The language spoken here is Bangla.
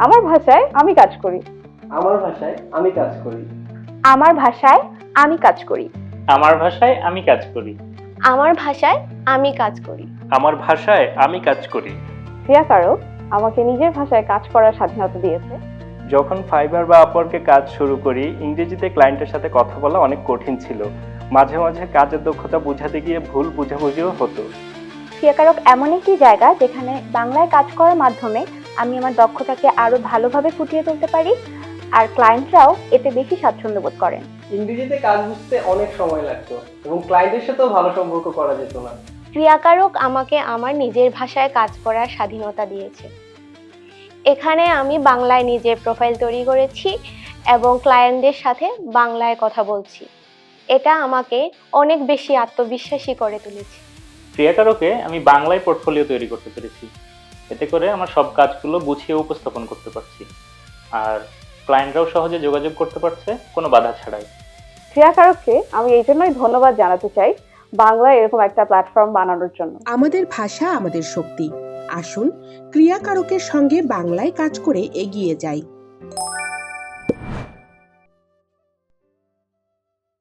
আমার ভাষায় আমি কাজ করি। আমার ভাষায় আমি কাজ করি। আমার ভাষায় আমি কাজ করি। আমার ভাষায় আমি কাজ করি। আমার ভাষায় আমি কাজ করি। আমার ভাষায় আমি কাজ করি। ক্রিয়াকারক আমাকে নিজের ভাষায় কাজ করার স্বাধীনতা দিয়েছে। যখন ফাইবার বা আপওয়ার্কে কাজ শুরু করি ইংরেজিতে ক্লায়েন্টের সাথে কথা বলা অনেক কঠিন ছিল। মাঝে মাঝে কাজের দক্ষতা বোঝাতে গিয়ে ভুল বুঝাবুঝিও হতো। ক্রিয়াকারক এমন একটি জায়গা যেখানে বাংলায় কাজ করার মাধ্যমে আমি আমার দক্ষতাকে আরও ভালোভাবে ফুটিয়ে তুলতে পারি আর ক্লায়েন্টরাও এতে বেশি স্বাচ্ছন্দ্য বোধ করেন। ইংরেজিতে কাজ বুঝতে অনেক সময় লাগতো এবং ক্লায়েন্টের সাথেও ভালো সম্পর্ক করা যেত না। ক্রিয়াকারক আমাকে আমার নিজের ভাষায় কাজ করার স্বাধীনতা দিয়েছে। এখানে আমি বাংলায় নিজের প্রোফাইল তৈরি করেছি এবং ক্লায়েন্টদের সাথে বাংলায় কথা বলছি। এটা আমাকে অনেক বেশি আত্মবিশ্বাসী করে তুলেছে। ক্রিয়াকারকে আমি বাংলায় পোর্টফোলিও তৈরি করতে পেরেছি। এতে করে আমার সব কাজগুলো গুছিয়ে উপস্থাপন করতে পারছি। আর ক্লায়েন্টরাও সহজে যোগাযোগ করতে পারছে কোনো বাধা ছাড়াই। ক্রিয়াকারককে আমি এই জন্যই ধন্যবাদ জানাতে চাই বাংলায় এরকম একটা প্ল্যাটফর্ম বানানোর জন্য। আমাদের ভাষা আমাদের শক্তি। আসুন ক্রিয়াকারকের সঙ্গে বাংলায় কাজ করে এগিয়ে যাই।